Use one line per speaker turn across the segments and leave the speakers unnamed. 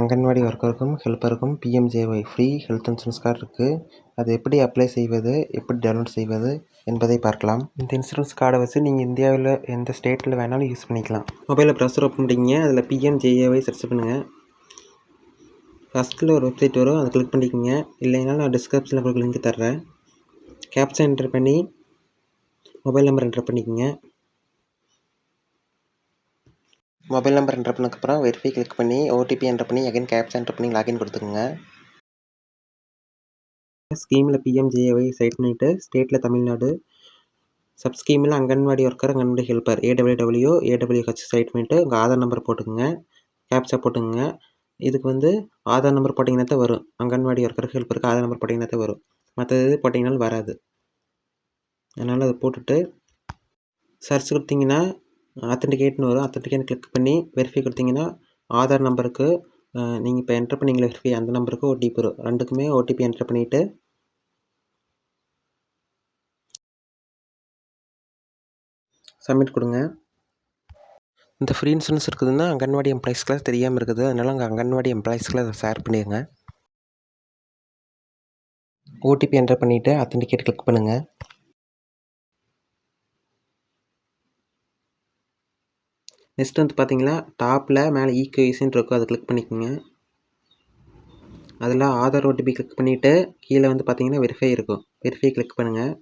அங்கன்வாடி ஒர்க்கருக்கும் ஹெல்ப்பருக்கும் PMJY free health insurance card இருக்குது அது எப்படி அப்ளை செய்வது எப்படி டவுன்லோட் செய்வது என்பதை பார்க்கலாம். இந்த இன்சூரன்ஸ் கார்டை வச்சு நீங்கள் இந்தியாவில் எந்த ஸ்டேட்டில் வேணாலும் யூஸ் பண்ணிக்கலாம். மொபைலில் ப்ரௌசர் ஓப்பன் பண்ணிக்கிங்க அதில் பிஎம்ஜேஏஒய் சர்ச் பண்ணுங்கள் ஃபஸ்ட்டில் ஒரு வெப்சைட் வரும் அதை கிளிக் பண்ணிக்கோங்க. இல்லைனாலும் நான் டிஸ்கிரிப்ஷனில் உங்களுக்கு லிங்க் தர்றேன். கேப்சா என்டர் பண்ணி மொபைல் நம்பர் என்டர் பண்ணிக்கோங்க. மொபைல் நம்பர் என்டர் பண்ணதுக்கப்புறம் வெரிஃபை கிளிக் பண்ணி ஓடிபி என்டர் பண்ணி அகைன் கேப்ஸ் என்டர் பண்ணி லாகின் கொடுத்துக்குங்க. ஸ்கீமில் பிஎம்ஜேஏஒய் செலக்ட் பண்ணிவிட்டு ஸ்டேட்டில் தமிழ்நாடு சப் ஸ்கீமில் anganwadi worker anganwadi helper AWW AWH select பண்ணிவிட்டு உங்கள் ஆதார் நம்பர் போட்டுக்கோங்க. கேப்சா போட்டுக்கோங்க. இதுக்கு வந்து ஆதார் நம்பர் போட்டிங்கன்னா தான் வரும். அங்கன்வாடி ஒர்க்கர் ஹெல்ப்பருக்கு ஆதார் நம்பர் போட்டிங்கன்னா தான் வரும். மற்ற இது போட்டிங்கனாலும் வராது. அதனால் அதை போட்டுட்டு சர்ச் கொடுத்தீங்கன்னா ஆத்தன்டிகேட்னு வரும். ஆத்தன்டிகேட் கிளிக் பண்ணி வெரிஃபை கொடுத்தீங்கன்னா ஆதார் நம்பருக்கு நீங்கள் இப்போ என்ட்ரு பண்ணிங்களே வெரிஃபை அந்த நம்பருக்கு ஓடிபி வரும். ரெண்டுக்குமே ஓடிபி என்ட்ரு பண்ணிவிட்டு சப்மிட் கொடுங்க. இந்த ஃப்ரீ இன்சூரன்ஸ் இருக்குதுன்னா அங்கன்வாடி எம்ப்ளாயிஸ்க்குலாம் தெரியாமல் இருக்குது. அதனால் அங்கே அங்கன்வாடி எம்ப்ளாயிஸ்க்குலாம் அதை ஷேர் பண்ணிடுங்க. ஓடிபி என்டர் பண்ணிவிட்டு அத்தன்டிகேட் கிளிக் பண்ணுங்கள் நெக்ஸ்ட் வந்து பார்த்தீங்கன்னா டாப்பில் மேலே ஈகேசின்னு இருக்கும் அதை கிளிக் பண்ணிக்கோங்க. அதில் ஆதார் ஓடிபி கிளிக் பண்ணிவிட்டு கீழே வந்து பார்த்தீங்கன்னா வெரிஃபை இருக்கும். வெரிஃபை கிளிக் பண்ணுங்கள்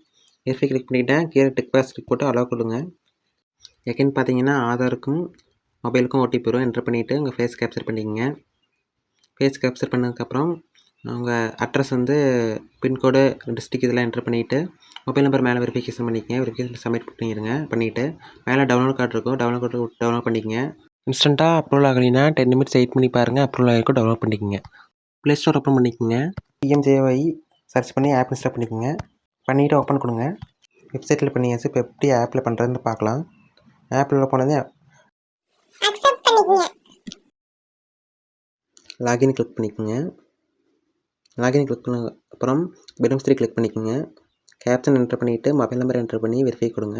வெரிஃபை கிளிக் பண்ணிவிட்டேன் கீழே டிக் பாஸ் கிளிக் போட்டு அலோவ் கொடுங்க. செகண்ட் பார்த்தீங்கன்னா ஆதாருக்கும் மொபைலுக்கும் ஓடிபி வரும். என்ட்ரு பண்ணிவிட்டு உங்கள் ஃபேஸ் கேப்சர் பண்ணிக்கோங்க. ஃபேஸ் கேப்சர் பண்ணதுக்கப்புறம் உங்கள் அட்ரஸ் வந்து பின்கோடு டிஸ்ட்ரிக் இதெல்லாம் என்ட்ரு பண்ணிவிட்டு மொபைல் நம்பர் மேலே வெரிஃபிகேஷன் பண்ணிக்கங்க. வெரிஃபிகேஷன் சப்மிட் பண்ணிடுங்க பண்ணிவிட்டு மேலே டவுன்லோட் கார்டு இருக்கும். டவுன்லோட் கார்டு டவுன்லோட் பண்ணிக்கங்க. இன்ஸ்டண்ட்டாக அப்ரூவல் ஆகலைன்னா டென் மினிட்ஸ் வெயிட் பண்ணி பாருங்கள் அப்ரூவல் ஆகிருக்கும் டவுன்லோட் பண்ணிக்கங்க. ப்ளே ஸ்டோர் ஓப்பன் பண்ணிக்கோங்க. பிஎம்ஜேஒய் சர்ச் பண்ணி ஆப் இன்ஸ்டால் பண்ணிக்கோங்க. பண்ணிவிட்டு ஓப்பன் கொடுங்க. வெப்சைட்டில் பண்ணியாச்சு இப்போ எப்படி ஆப்பில் பண்ணுறதுன்னு பார்க்கலாம். ஆப்பில் போனதே லாகின் கிளிக் பண்ணிக்கோங்க. லாகின் கிளிக் பண்ண அப்புறம் பெட்ரூம் த்ரீ கிளிக் பண்ணிக்கோங்க. கேப்ஷன் என்ட்ரு பண்ணிவிட்டு மொபைல் நம்பர் என்ட்ரு பண்ணி வெரிஃபை கொடுங்க.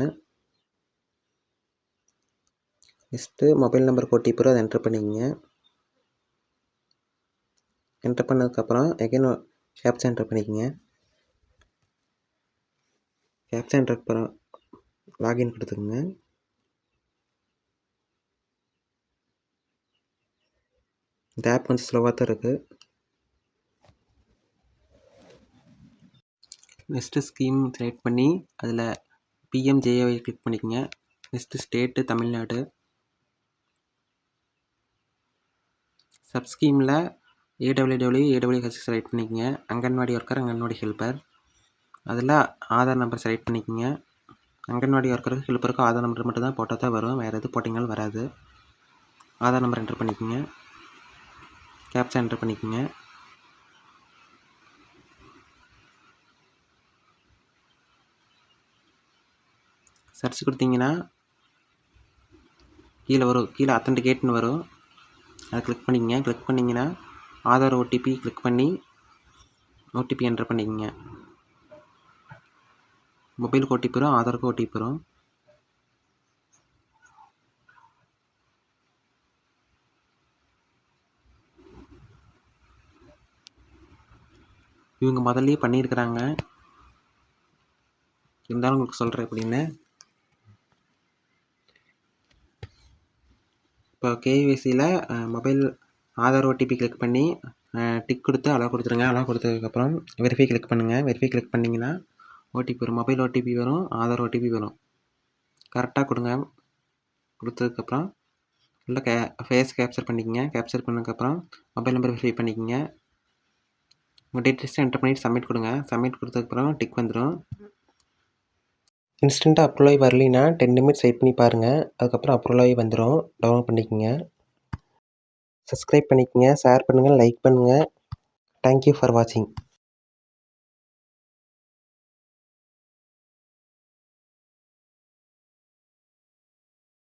நெக்ஸ்ட்டு மொபைல் நம்பர் ஓடிபி அதை என்ட்ரு பண்ணிக்கோங்க. என்ட்ரு பண்ணதுக்கப்புறம் எகைன் கேப்ஷன் என்ட்ரு பண்ணிக்கோங்க. கேப்ஷன் என்ட்ரு அப்புறம் லாகின் கொடுத்துக்கோங்க. இந்த ஆப் கொஞ்சம் ஸ்லோவாக தான் இருக்குது நெக்ஸ்ட்டு ஸ்கீம் செலக்ட் பண்ணி அதில் பிஎம்ஜேஏஒய் கிளிக் பண்ணிக்கோங்க. Next state Tamil Nadu. Sub ஸ்கீமில் ஏடபிள்யூடபிள்யூ ஏடபிள்யூஹெச் செலக்ட் பண்ணிக்கோங்க. அங்கன்வாடி ஒர்க்கர் அங்கன்வாடி ஹெல்ப்பர் அதில் ஆதார் நம்பர் செலக்ட் பண்ணிக்கோங்க. அங்கன்வாடி ஒர்க்கருக்கு ஹெல்ப்பருக்கு ஆதார் நம்பர் மட்டும் தான் போட்டால் தான் வரும். வேறு எது போட்டிங்கனாலும் வராது. ஆதார் நம்பர் என்ட்ரு பண்ணிக்கோங்க. கேப்சா என்ட்ரு பண்ணிக்கோங்க. சர்ச் கொடுத்தீங்கன்னா கீழே வரும். கீழே அத்தன்டிகேட்னு வரும். அதை கிளிக் பண்ணிக்கங்க. கிளிக் பண்ணிங்கன்னா ஆதார் ஓடிபி கிளிக் பண்ணி ஓடிபி என்ட்ரு பண்ணிக்கங்க. மொபைலுக்கு ஓடிபி வரும். ஆதாருக்கு ஓடிபி வரும். இவங்க முதல்லையே பண்ணியிருக்கிறாங்க. இருந்தாலும் உங்களுக்கு சொல்கிறேன் எப்படின்னு இப்போ கேவிசியில் மொபைல் ஆதார் ஓடிபி கிளிக் பண்ணி டிக் கொடுத்து அலோ கொடுத்துருங்க. அலோ கொடுத்ததுக்கப்புறம் வெரிஃபை கிளிக் பண்ணுங்கள் வெரிஃபை கிளிக் பண்ணிங்கன்னா ஓடிபி வரும். மொபைல் ஓடிபி வரும். ஆதார் ஓடிபி வரும். கரெக்டாக கொடுங்க. கொடுத்ததுக்கப்புறம் உள்ள கே ஃபேஸ் கேப்சர் பண்ணிக்கோங்க. கேப்சர் பண்ணதுக்கப்புறம் மொபைல் நம்பர் வெரிஃபை பண்ணிக்கோங்க. உங்கள் டீட்டெயில்ஸ் என்டர் பண்ணிவிட்டு சப்மிட் கொடுங்க. சப்மிட் கொடுத்ததுக்கப்புறம் டிக் வந்துடும் இன்ஸ்டண்ட்டாக அப்ரூவல் ஆகி வரலினா டென் நிமிட்ஸ் வெயிட் பண்ணி பாருங்கள் அதுக்கப்புறம் அப்ரூவல் ஆகி வந்துடும் டவுன்லோட் பண்ணிக்கோங்க. சப்ஸ்கிரைப் பண்ணிக்கோங்க. ஷேர் பண்ணுங்கள் லைக் பண்ணுங்கள் தேங்க்யூ ஃபார் வாட்சிங்